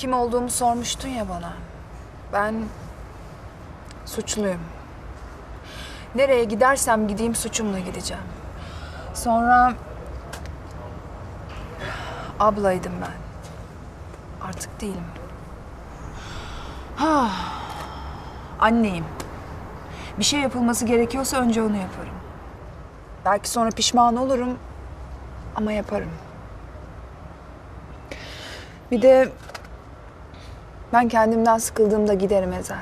Kim olduğumu sormuştun ya bana. Ben suçluyum. Nereye gidersem gideyim suçumla gideceğim. Sonra ablaydım ben. Artık değilim. Ha. Anneyim. Bir şey yapılması gerekiyorsa önce onu yaparım. Belki sonra pişman olurum ama yaparım. Bir de ben kendimden sıkıldığımda giderim Ezel.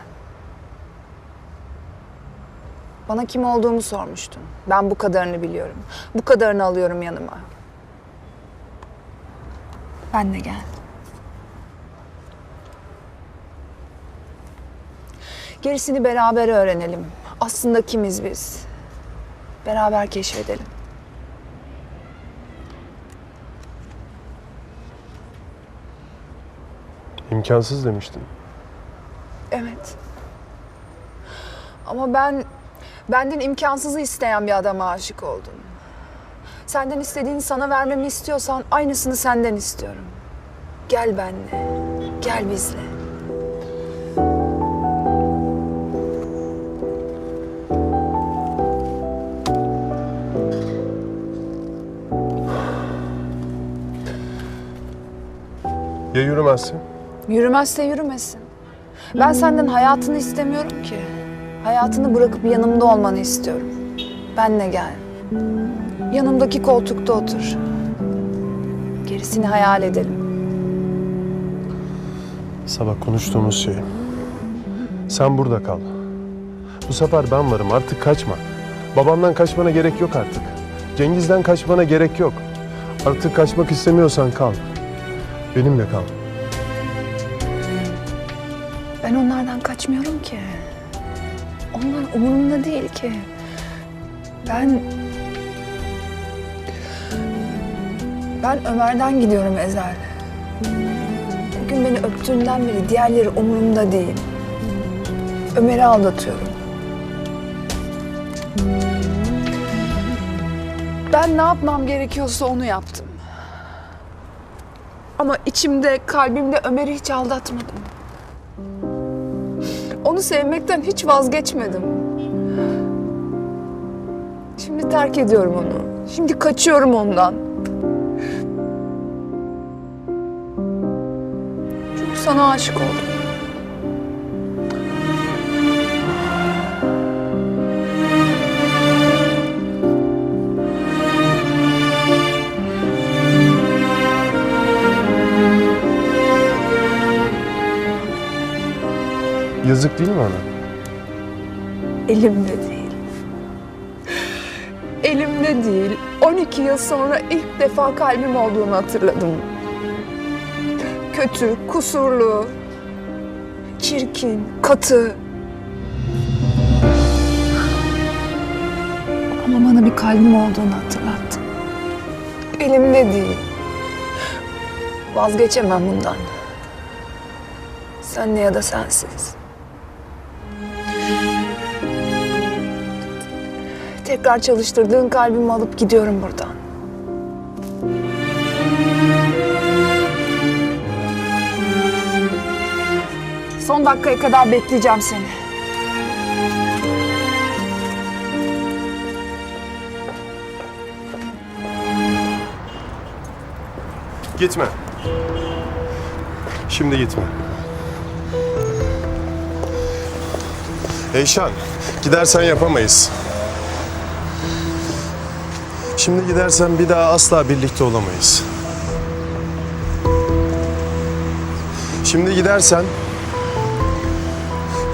Bana kim olduğumu sormuştun. Ben bu kadarını biliyorum. Bu kadarını alıyorum yanıma. Ben de gel. Gerisini beraber öğrenelim. Aslında kimiz biz? Beraber keşfedelim. İmkansız demiştin. Evet. Ama ben benden imkansızı isteyen bir adama aşık oldum. Senden istediğini sana vermemi istiyorsan aynısını senden istiyorum. Gel benimle. Gel bizle. Ya yürümezsin? Yürümezse yürümesin. Ben senden hayatını istemiyorum ki. Hayatını bırakıp yanımda olmanı istiyorum. Benle gel. Yanımdaki koltukta otur. Gerisini hayal edelim. Sabah konuştuğumuz şey. Sen burada kal. Bu sefer ben varım artık kaçma. Babamdan kaçmana gerek yok artık. Cengiz'den kaçmana gerek yok. Artık kaçmak istemiyorsan kal. Benimle kal. Ben onlardan kaçmıyorum ki. Onlar umurumda değil ki. Ben... Ben Ömer'den gidiyorum Ezel. Bugün beni öptüğünden beri diğerleri umurumda değil. Ömer'i aldatıyorum. Ben ne yapmam gerekiyorsa onu yaptım. Ama içimde, kalbimde Ömer'i hiç aldatmadım. Onu sevmekten hiç vazgeçmedim. Şimdi terk ediyorum onu. Şimdi kaçıyorum ondan. Çünkü sana aşık oldum. Yazık değil mi ona? Elimde değil. Elimde değil. 12 yıl sonra ilk defa kalbim olduğunu hatırladım. Kötü, kusurlu, çirkin, katı. Ama bana bir kalbim olduğunu hatırlattı. Elimde değil. Vazgeçemem bundan. Senle ya da sensiz. Tekrar çalıştırdığın kalbimi alıp gidiyorum buradan. Son dakikaya kadar bekleyeceğim seni. Gitme. Şimdi gitme. Eyşan, gidersen yapamayız. Şimdi gidersen bir daha asla birlikte olamayız. Şimdi gidersen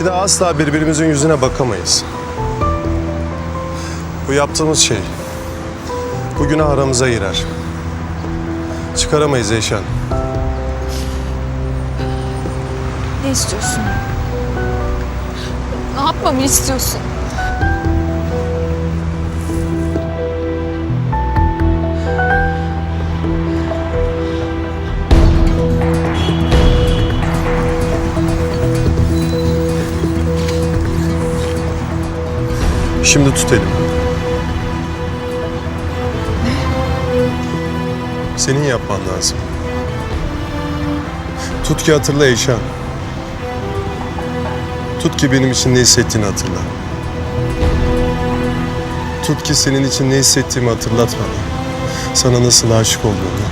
bir daha asla birbirimizin yüzüne bakamayız. Bu yaptığımız şey bu günah aramıza girer. Çıkaramayız Eyşan. Ne istiyorsun? Ne yapmamı istiyorsun? Şimdi tut elimi. Senin yapman lazım. Tut ki hatırla Eyşan. Tut ki benim için ne hissettiğini hatırla. Tut ki senin için ne hissettiğimi hatırlat bana. Sana nasıl aşık olduğumu.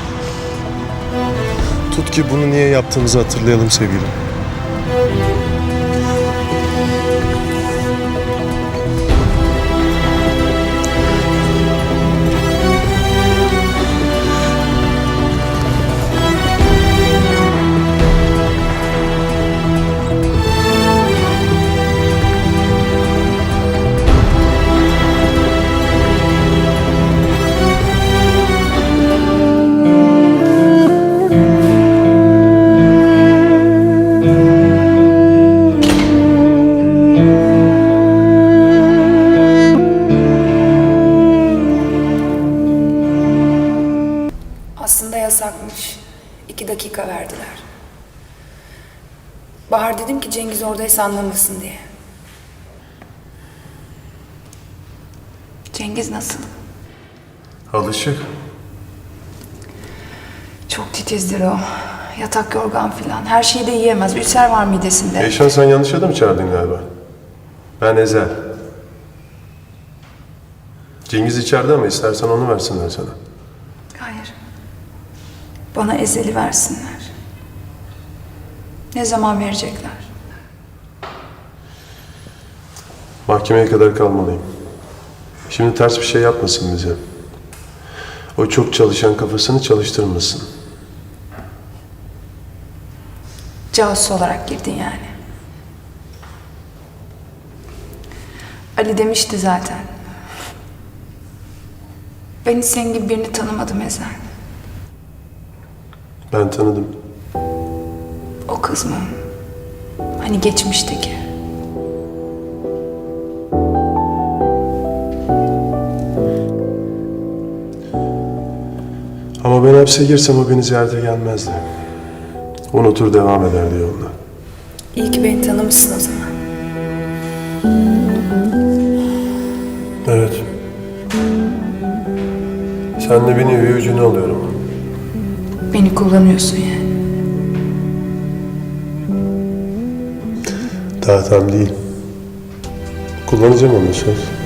Tut ki bunu niye yaptığımızı hatırlayalım sevgilim. Anlamasın diye. Cengiz nasıl? Alışık. Çok titizdir o. Yatak yorgan filan. Her şeyi de yiyemez. Ülser var midesinde. Eyşan sen yanlış adam çağırdın galiba. Ben Ezel. Cengiz içeride ama istersen onu versinler sana. Hayır. Bana ezeli versinler. Ne zaman verecekler? Mahkemeye kadar kalmalıyım. Şimdi ters bir şey yapmasın bize. O çok çalışan kafasını çalıştırmasın. Casus olarak girdin yani. Ali demişti zaten. Ben hiç senin gibi birini tanımadım Ezel. Ben tanıdım. O kız mı? Hani geçmişteki. Hapse girsem o beni ziyarete gelmezdi. Unutur devam ederdi yoluna. İyi ki beni tanımışsın o zaman. Evet. Sen de beni üvey ucuna alıyorum. Beni kullanıyorsun yani. Daha tam değil. Kullanacağım onu söz.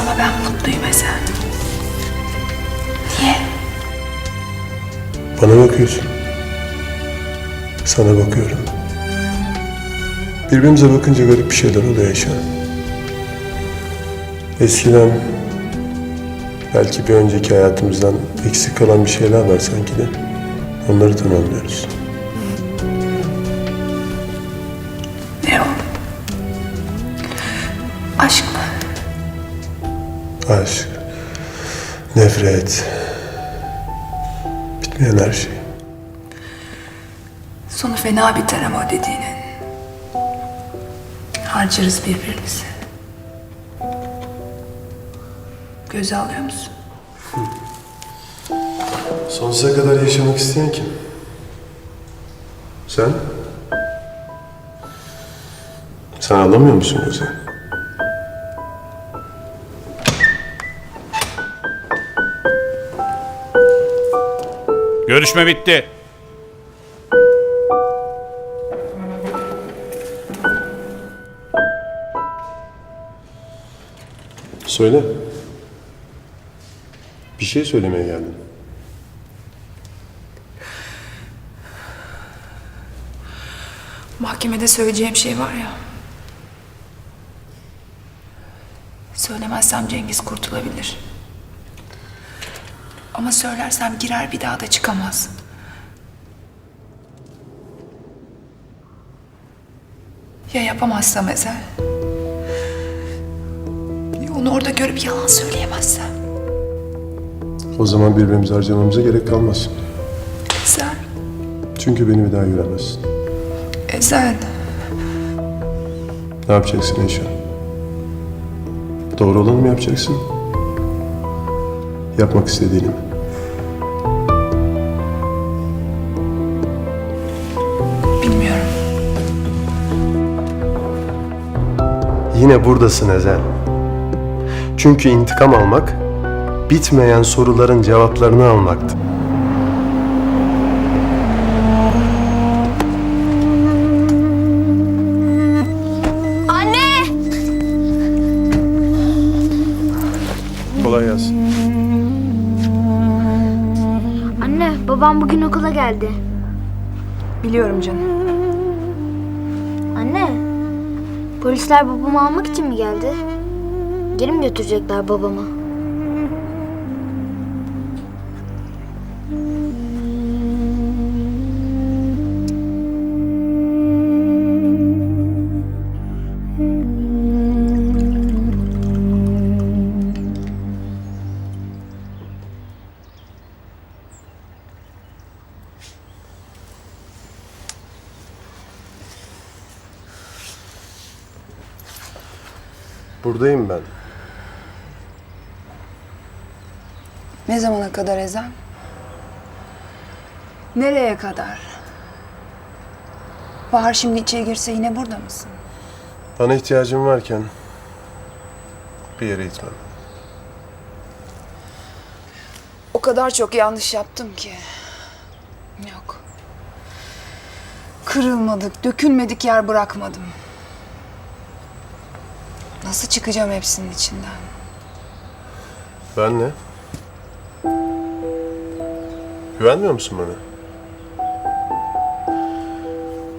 Ama ben mutluyum Ezel. Niye? Bana bakıyorsun. Sana bakıyorum. Birbirimize bakınca garip bir şeyler oluyor Ayşe. Eskiden belki bir önceki hayatımızdan eksik kalan bir şeyler var sanki de. Onları tamamlıyoruz. Aşk, nefret, bitmeyen her şey. Sonu fena biter ama o dediğinin. Harcarız birbirimizi. Göze alıyor musun? Sonsuza kadar yaşamak isteyen kim? Sen? Sen anlamıyor musun yoksa? Görüşme bitti. Söyle. Bir şey söylemeye geldim. Mahkemede söyleyeceğim şey var ya. Söylemezsem Cengiz kurtulabilir. Ama söylersem girer bir daha da çıkamaz. Ya yapamazsam Ezel? Ya onu orada görüp yalan söyleyemezsem? O zaman birbirimizi harcamamıza gerek kalmaz. Ezel, Çünkü beni bir daha göremezsin. Ezel. Ne yapacaksın Eşan? Doğru olanı mı yapacaksın? Yapmak istediğini mi? Yine buradasın Ezel. Çünkü intikam almak, bitmeyen soruların cevaplarını almaktı. Anne! Kolay gelsin. Anne, babam bugün okula geldi. Biliyorum canım. Polisler babamı almak için mi geldi? Geri mi götürecekler babamı? Buradayım ben. Ne zamana kadar Ezel? Nereye kadar? Bahar şimdi içeri girse yine burada mısın? Bana ihtiyacım varken bir yere gitmem. O kadar çok yanlış yaptım ki. Yok. Kırılmadık, dökülmedik yer bırakmadım. Nasıl çıkacağım hepsinin içinden? Ben ne? Güvenmiyor musun bana?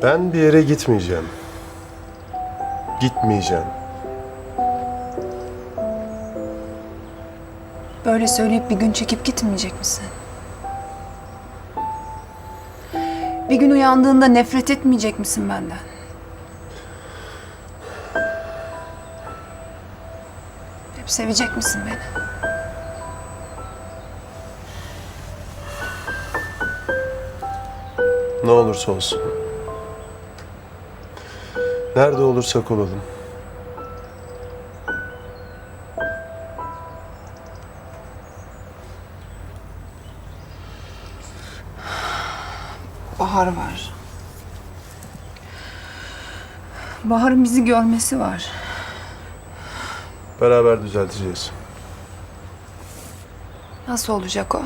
Ben bir yere gitmeyeceğim. Gitmeyeceğim. Böyle söyleyip bir gün çekip gitmeyecek misin? Bir gün uyandığında nefret etmeyecek misin benden? Sevecek misin beni? Ne olursa olsun. Nerede olursak olalım. Bahar var. Bahar'ın bizi görmesi var. Beraber düzelteceğiz. Nasıl olacak o?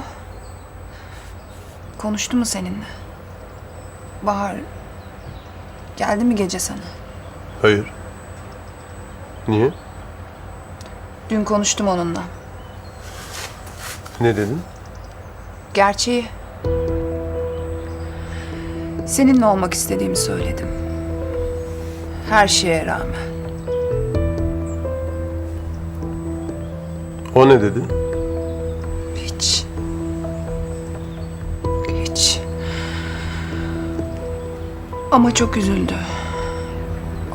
Konuştu mu seninle? Bahar geldi mi gece sana? Hayır. Niye? Dün konuştum onunla. Ne dedin? Gerçeği. Seninle olmak istediğimi söyledim. Her şeye rağmen. O ne dedi? Hiç. Hiç. Ama çok üzüldü.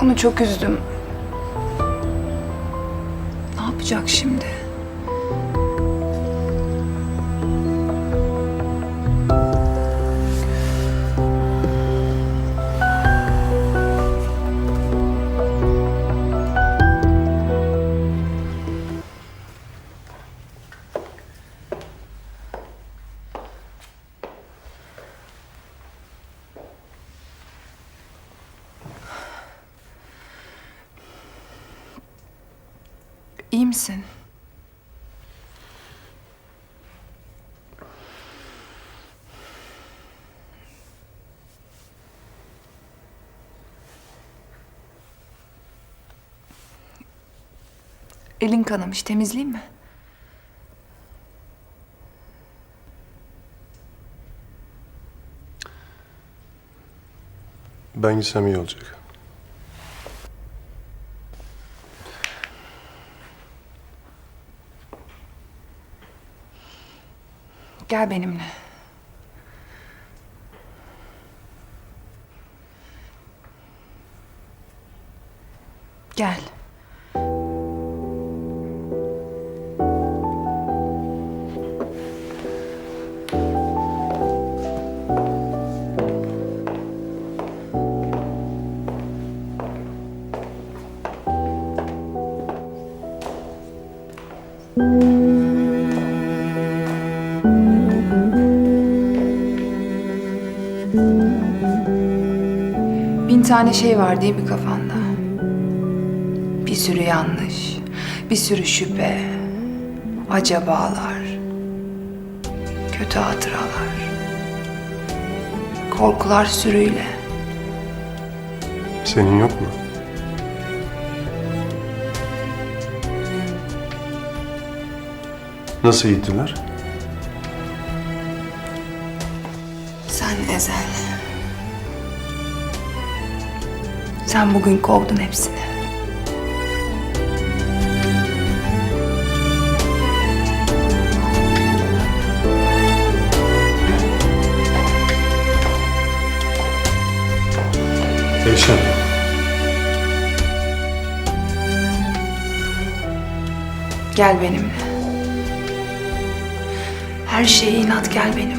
Onu çok üzdüm. Ne yapacak şimdi? İyi misin? Elin kanamış. Temizleyeyim mi? Ben gitsem iyi olacak. Gel benimle. Gel. Bin tane şey var değil mi kafanda? Bir sürü yanlış, bir sürü şüphe, acabalar, kötü hatıralar, korkular sürüyle. Senin yok mu? Nasıl gittiler? Sen bugün kovdun hepsini. Eyşan. Gel benimle. Her şeye inat gel benimle.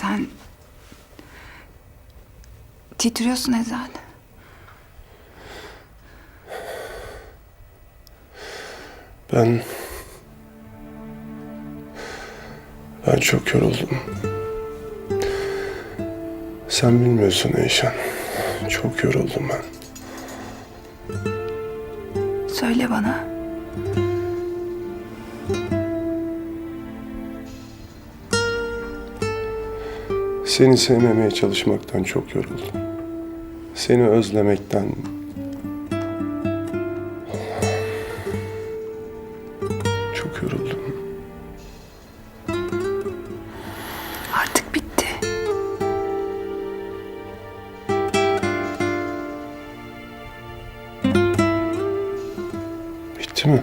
Sen titriyorsun Ezel. Ben... Ben çok yoruldum. Sen bilmiyorsun Eyşan. Çok yoruldum ben. Söyle bana. Seni sevmemeye çalışmaktan çok yoruldum. Seni özlemekten... Çok yoruldum. Artık bitti. Bitti mi?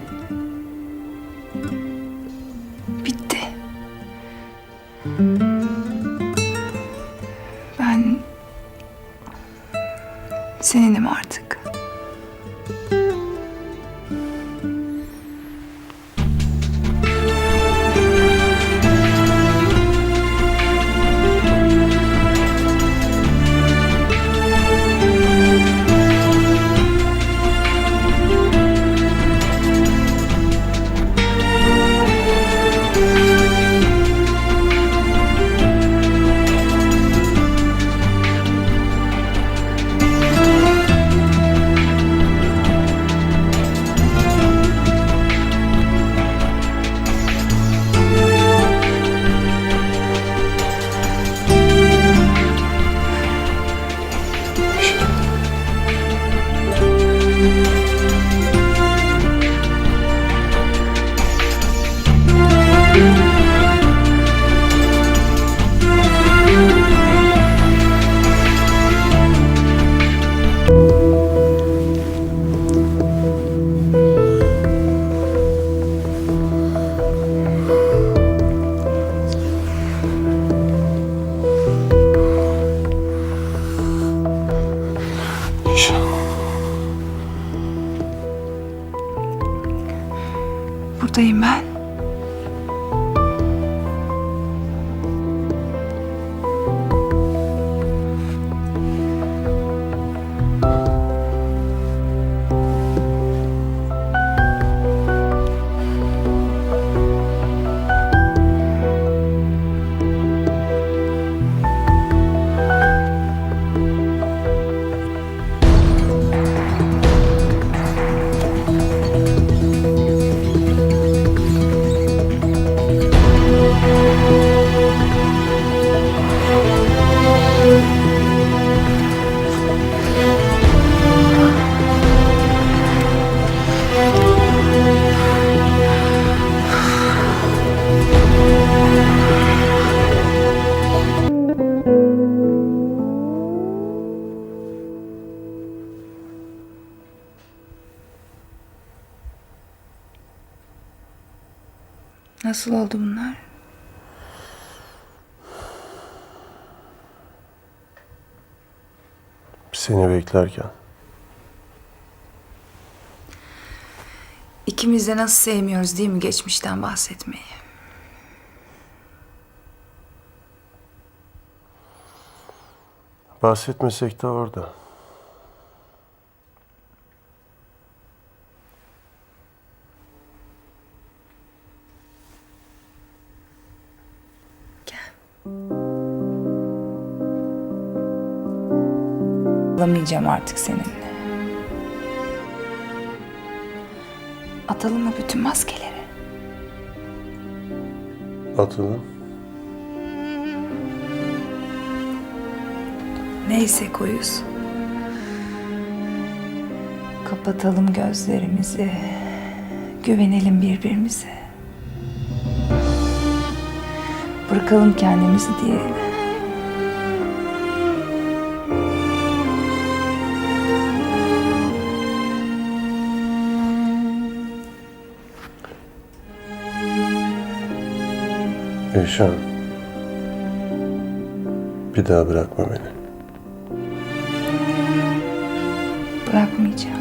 Buradayım ben. Nasıl oldu bunlar? Seni beklerken. İkimiz de nasıl sevmiyoruz değil mi geçmişten bahsetmeyi? Bahsetmesek de orada. Olamayacağım artık seninle. Atalım mı bütün maskeleri? Atalım. Neyse koyuz. Kapatalım gözlerimizi. Güvenelim birbirimize. Bırakalım kendimizi diyelim. Eyşan. Bir daha bırakma beni. Bırakmayacağım.